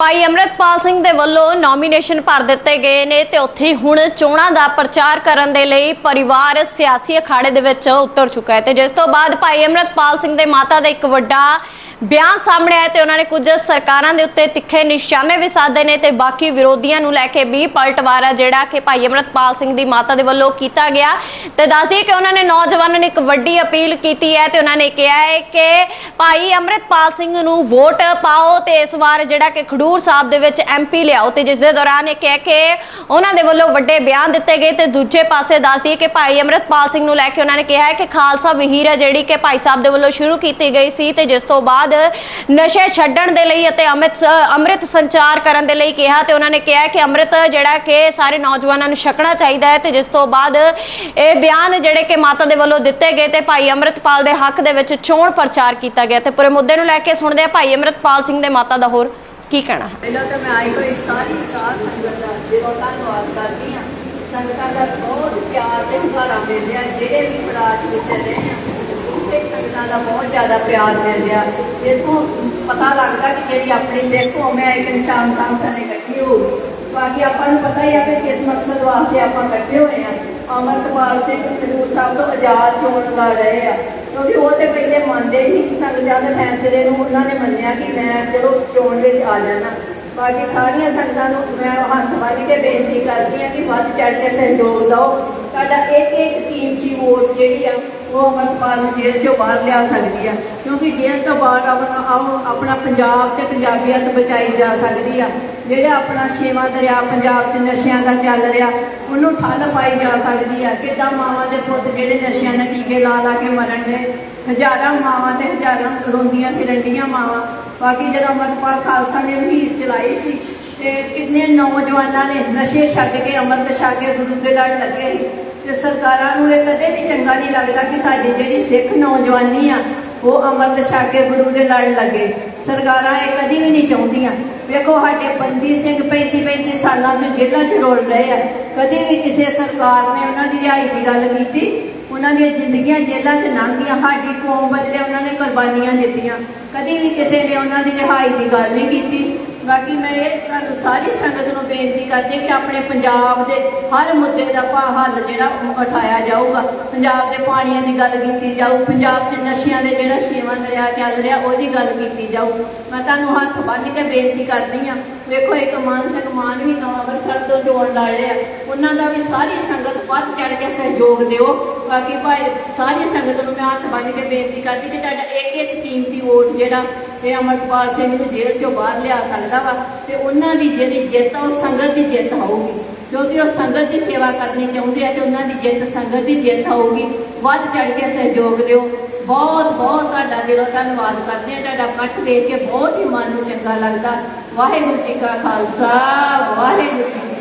ਭਾਈ ਅਮਰਤਪਾਲ ਸਿੰਘ ਦੇ ਵੱਲੋਂ ਨੋਮੀਨੇਸ਼ਨ ਭਰ ਦਿੱਤੇ ਗਏ ਨੇ ਤੇ ਉੱਥੇ ਹੁਣ ਚੋਣਾਂ ਦਾ ਪ੍ਰਚਾਰ ਕਰਨ ਦੇ ਲਈ ਪਰਿਵਾਰ ਸਿਆਸੀ ਅਖਾੜੇ ਦੇ ਵਿੱਚ ਉਤਰ ਚੁੱਕਾ ਹੈ। ਤੇ ਜਿਸ ਤੋਂ ਬਾਅਦ ਭਾਈ ਅਮਰਤਪਾਲ ਸਿੰਘ ਦੇ ਮਾਤਾ ਦਾ ਇੱਕ ਵੱਡਾ ਬਿਆਨ ਸਾਹਮਣੇ ਆਇਆ ਤੇ ਉਹਨਾਂ ਨੇ ਕੁਝ ਸਰਕਾਰਾਂ ਦੇ ਉੱਤੇ ਤਿੱਖੇ ਨਿਸ਼ਾਨੇ ਵੀ ਸਾਧੇ ਨੇ ਤੇ ਬਾਕੀ ਵਿਰੋਧੀਆਂ ਨੂੰ ਲੈ ਕੇ ਵੀ ਪਲਟਵਾਰਾ ਜਿਹੜਾ ਕਿ ਭਾਈ ਅਮਰਤਪਾਲ ਸਿੰਘ ਦੀ ਮਾਤਾ ਦੇ ਵੱਲੋਂ ਕੀਤਾ ਗਿਆ। ਤੇ ਦੱਸਦੀ ਕਿ ਉਹਨਾਂ ਨੇ ਨੌਜਵਾਨਾਂ ਨੂੰ ਇੱਕ ਵੱਡੀ ਅਪੀਲ ਕੀਤੀ ਹੈ ਤੇ ਉਹਨਾਂ ਨੇ ਕਿਹਾ ਹੈ ਕਿ ਭਾਈ ਅਮਰਤਪਾਲ ਸਿੰਘ ਨੂੰ ਵੋਟ ਪਾਓ ਤੇ ਇਸ ਵਾਰ ਜਿਹੜਾ ਕਿ ਖਡੂਰ ਸਾਹਿਬ ਦੇ ਵਿੱਚ ਐਮਪੀ ਲਿਆਓ। ਤੇ ਜਿਸ ਦੇ ਦੌਰਾਨ ਇਹ ਕਿਹਾ ਕਿ ਉਹਨਾਂ ਦੇ ਵੱਲੋਂ ਵੱਡੇ ਬਿਆਨ ਦਿੱਤੇ ਗਏ ਤੇ ਦੂਜੇ ਪਾਸੇ ਦੱਸਦੀ ਕਿ ਭਾਈ ਅਮਰਤਪਾਲ ਸਿੰਘ ਨੂੰ ਲੈ ਕੇ ਉਹਨਾਂ ਨੇ ਕਿਹਾ ਹੈ ਕਿ ਖਾਲਸਾ ਵਹੀਰ ਹੈ ਜਿਹੜੀ ਕਿ ਭਾਈ ਸਾਹਿਬ ਦੇ ਵੱਲੋਂ ਸ਼ੁਰੂ ਕੀਤੀ ਗਈ ਸੀ ਤੇ ਜਿਸ ਤੋਂ ਬਾਅਦ ਨਸ਼ੇ ਛੱਡਣ ਦੇ ਲਈ ਅਤੇ ਅੰਮ੍ਰਿਤ ਅੰਮ੍ਰਿਤ ਸੰਚਾਰ ਕਰਨ ਦੇ ਲਈ ਕਿਹਾ ਤੇ ਉਹਨਾਂ ਨੇ ਕਿਹਾ ਕਿ ਅੰਮ੍ਰਿਤ ਜਿਹੜਾ ਕਿ ਸਾਰੇ ਨੌਜਵਾਨਾਂ ਨੂੰ ਛਕਣਾ ਚਾਹੀਦਾ ਹੈ ਤੇ ਜਿਸ ਤੋਂ ਬਾਅਦ ਇਹ ਬਿਆਨ ਜਿਹੜੇ ਕਿ ਮਾਤਾ ਦੇ ਵੱਲੋਂ ਦਿੱਤੇ ਗਏ ਤੇ ਭਾਈ ਅਮਰਤਪਾਲ ਦੇ ਹੱਕ ਦੇ ਵਿੱਚ ਚੋਣ ਪ੍ਰਚਾਰ ਕੀਤਾ ਗਿਆ ਤੇ ਪੂਰੇ ਮੁੱਦੇ ਨੂੰ ਲੈ ਕੇ ਸੁਣਦੇ ਆ ਭਾਈ ਅੰਮ੍ਰਿਤਪਾਲ ਸਿੰਘ ਦੇ ਮਾਤਾ ਦਾ ਹੋਰ ਕੀ ਕਹਿਣਾ ਹੈ। ਪਹਿਲਾਂ ਤਾਂ ਮੈਂ ਆਈ ਹੋਈ ਸਾਰੀ ਸਾਧ ਸੰਗਤ ਦਾ ਦਿਲੋਂ ਧੰਨਵਾਦ ਕਰਦੀ ਹਾਂ। ਸੰਗਤਾਂ ਦਾ ਬਹੁਤ ਪਿਆਰ ਤੇ ਹੁੰਗਾਰਾ ਮਿਲ ਜਿਹੜੇ ਵੀ ਪੜਾਅ ਵਿੱਚ ਰਹੇ ਆ। ਉੱਥੇ ਸੰਗਤਾਂ ਦਾ ਬਹੁਤ ਜ਼ਿਆਦਾ ਪਿਆਰ ਮਿਲ ਰਿਹਾ ਇੱਥੋਂ ਪਤਾ ਲੱਗਦਾ ਕਿ ਜਿਹੜੀ ਆਪਣੀ ਸਿੱਖ ਕੌਮ ਹੈ ਇੱਕ ਨਿਸ਼ਾਨ ਤਾਂ ਥਾਨੇ ਇਕੱਠੀ ਹੋ ਬਾਕੀ ਆਪਾਂ ਨੂੰ ਪਤਾ ਹੀ ਆ ਕਿ ਕਿਸ ਮਕਸਦ ਵਾਸਤੇ ਆਪਾਂ ਇਕੱਠੇ ਹੋਏ ਆ। ਅਮਰਤਪਾਲ ਸਿੰਘ ਖਡੂਰ ਸਾਹਿਬ ਤੋਂ ਆਜ਼ਾਦ ਚੋਣ ਲੜ ਰਹੇ ਆ। ਕਿਉਂਕਿ ਉਹ ਤੇ ਪਹਿਲੇ ਮੰਨਦੇ ਹੀ ਸੰਗਤਾਂ ਦੇ ਫੈਸਲੇ ਨੂੰ ਉਹਨਾਂ ਨੇ ਮੰਨਿਆ ਕਿ ਮੈਂ ਚਲੋ ਚੋਣ ਵਿੱਚ ਆ ਜਾਣਾ। ਬਾਕੀ ਸਾਰੀਆਂ ਸੰਗਤਾਂ ਨੂੰ ਮੈਂ ਹੱਥ ਬੰਨ੍ਹ ਕੇ ਬੇਨਤੀ ਕਰਦੀ ਹਾਂ ਕਿ ਵੱਧ ਚੜ੍ਹ ਕੇ ਸਹਿਯੋਗ ਦਿਓ। ਸਾਡਾ ਇੱਕ ਇੱਕ ਕੀਮਤੀ ਵੋਟ ਜਿਹੜੀ ਆ ਉਹ ਅਮਰਪਾਲ ਨੂੰ ਜੇਲ੍ਹ ਚੋਂ ਬਾਹਰ ਲਿਆ ਸਕਦੀ ਆ। ਕਿਉਂਕਿ ਜੇਲ੍ਹ ਤੋਂ ਬਾਹਰ ਆਪਣਾ ਆਪਣਾ ਪੰਜਾਬ ਤੇ ਪੰਜਾਬੀਅਤ ਬਚਾਈ ਜਾ ਸਕਦੀ ਆ। ਜਿਹੜਾ ਆਪਣਾ ਛੇਵਾਂ ਦਰਿਆ ਪੰਜਾਬ 'ਚ ਨਸ਼ਿਆਂ ਦਾ ਚੱਲ ਰਿਹਾ, ਉਹਨੂੰ ਠੱਲ ਪਾਈ ਜਾ ਸਕਦੀ ਆ। ਕਿੱਦਾਂ ਮਾਵਾਂ ਦੇ ਪੁੱਤ ਜਿਹੜੇ ਨਸ਼ਿਆਂ ਨਾਲ ਟੀਕੇ ਲਾ ਲਾ ਕੇ ਮਰਨ ਨੇ ਹਜ਼ਾਰਾਂ ਮਾਵਾਂ ਤੇ ਹਜ਼ਾਰਾਂ ਰੋਂਦੀਆਂ ਫਿਰੰਡੀਆਂ ਮਾਵਾਂ। ਬਾਕੀ ਜਦੋਂ ਅਮਰਪਾਲ ਖਾਲਸਾ ਨੇ ਵਹੀਰ ਚਲਾਈ ਸੀ, ਤੇ ਕਿੰਨੇ ਨੌਜਵਾਨਾਂ ਨੇ ਨਸ਼ੇ ਛੱਡ ਕੇ, ਅੰਮ੍ਰਿਤ ਛੱਡ ਕੇ ਗੁਰੂ ਦੇ ਲੜ ਲੱਗੇ। ਤੇ ਸਰਕਾਰਾਂ ਨੂੰ ਇਹ ਕਦੇ ਵੀ ਚੰਗਾ ਨਹੀਂ ਲੱਗਦਾ ਕਿ ਸਾਡੀ ਜਿਹੜੀ ਸਿੱਖ ਨੌਜਵਾਨੀ ਆ, ਉਹ ਅੰਮ੍ਰਿਤ ਛਕ ਕੇ ਗੁਰੂ ਦੇ ਲੜ ਲੱਗੇ। ਸਰਕਾਰਾਂ ਇਹ ਕਦੀ ਵੀ ਨਹੀਂ ਚਾਹੁੰਦੀਆਂ। ਵੇਖੋ, ਸਾਡੇ ਬੰਦੀ ਸਿੰਘ 35 35 ਸਾਲਾਂ ਤੋਂ ਜੇਲ੍ਹਾਂ 'ਚ ਰੋਲ ਰਹੇ ਆ। ਕਦੀ ਵੀ ਕਿਸੇ ਸਰਕਾਰ ਨੇ ਉਹਨਾਂ ਦੀ ਰਿਹਾਈ ਦੀ ਗੱਲ ਕੀਤੀ, ਉਹਨਾਂ ਦੀਆਂ ਜ਼ਿੰਦਗੀਆਂ ਜੇਲ੍ਹਾਂ 'ਚ ਲੰਘੀਆਂ, ਸਾਡੀ ਕੌਮ ਬਦਲੇ ਉਹਨਾਂ ਨੇ ਕੁਰਬਾਨੀਆਂ ਦਿੱਤੀਆਂ। ਕਦੀ ਵੀ ਕਿਸੇ ਨੇ ਉਹਨਾਂ ਦੀ ਰਿਹਾਈ ਦੀ ਗੱਲ ਨਹੀਂ ਕੀਤੀ। ਬਾਕੀ ਮੈਂ ਇਹ ਤੁਹਾਨੂੰ ਸਾਰੀ ਸੰਗਤ ਨੂੰ ਬੇਨਤੀ ਕਰਦੀ ਹਾਂ ਕਿ ਆਪਣੇ ਪੰਜਾਬ ਦੇ ਹਰ ਮੁੱਦੇ ਦਾ ਭਾ ਹੱਲ ਜਿਹੜਾ ਉਹ ਉਠਾਇਆ ਜਾਊਗਾ। ਪੰਜਾਬ ਦੇ ਪਾਣੀਆਂ ਦੀ ਗੱਲ ਕੀਤੀ ਜਾਊ, ਪੰਜਾਬ 'ਚ ਨਸ਼ਿਆਂ ਦੇ ਜਿਹੜਾ ਛੇਵਾਂ ਦਰਿਆ ਚੱਲ ਰਿਹਾ, ਉਹਦੀ ਗੱਲ ਕੀਤੀ ਜਾਊ। ਮੈਂ ਤੁਹਾਨੂੰ ਹੱਥ ਬੰਨ੍ਹ ਕੇ ਬੇਨਤੀ ਕਰਦੀ ਹਾਂ, ਵੇਖੋ ਇੱਕ ਮਾਨ ਸਿੰਘ ਮਾਨ ਵੀ ਨਵਾਂ ਅੰਮ੍ਰਿਤਸਰ ਤੋਂ ਜੋੜ ਲਾ ਲਿਆ। ਉਹਨਾਂ ਦਾ ਵੀ ਸਾਰੀ ਸੰਗਤ ਵੱਧ ਚੜ ਕੇ ਸਹਿਯੋਗ ਦਿਓ। ਬਾਕੀ ਭਾਈ, ਸਾਰੀ ਸੰਗਤ ਨੂੰ ਮੈਂ ਹੱਥ ਬੰਨ ਕੇ ਬੇਨਤੀ ਕਰਦੀ ਕਿ ਤੁਹਾਡਾ ਇੱਕ ਇੱਕ ਕੀਮਤੀ ਵੋਟ ਜਿਹੜਾ ਇਹ ਅਮਰਪਾਲ ਸਿੰਘ ਨੂੰ ਜੇਲ੍ਹ ਚੋਂ ਬਾਹਰ ਲਿਆ ਸਕਦਾ ਵਾ ਤੇ ਉਹਨਾਂ ਦੀ ਜਿਹੜੀ ਜਿੱਤ ਉਹ ਸੰਗਤ ਦੀ ਜਿੱਤ ਹੋਊਗੀ। ਕਿਉਂਕਿ ਉਹ ਸੰਗਤ ਦੀ ਸੇਵਾ ਕਰਨੀ ਚਾਹੁੰਦੇ ਆ ਤੇ ਉਹਨਾਂ ਦੀ ਜਿੱਤ ਸੰਗਤ ਦੀ ਜਿੱਤ ਹੋਊਗੀ। ਵੱਧ ਚੜ ਕੇ ਸਹਿਯੋਗ ਦਿਓ। ਬਹੁਤ ਬਹੁਤ ਤੁਹਾਡਾ ਦਿਲੋਂ ਧੰਨਵਾਦ ਕਰਦੇ ਹਾਂ। ਤੁਹਾਡਾ ਇਕੱਠ ਵੇਖ ਕੇ ਬਹੁਤ ਹੀ ਮਨ ਨੂੰ ਚੰਗਾ ਲੱਗਦਾ। ਵਾਹਿਗੁਰੂ ਜੀ ਕਾ ਖਾਲਸਾ, ਵਾਹਿਗੁਰੂ ਜੀ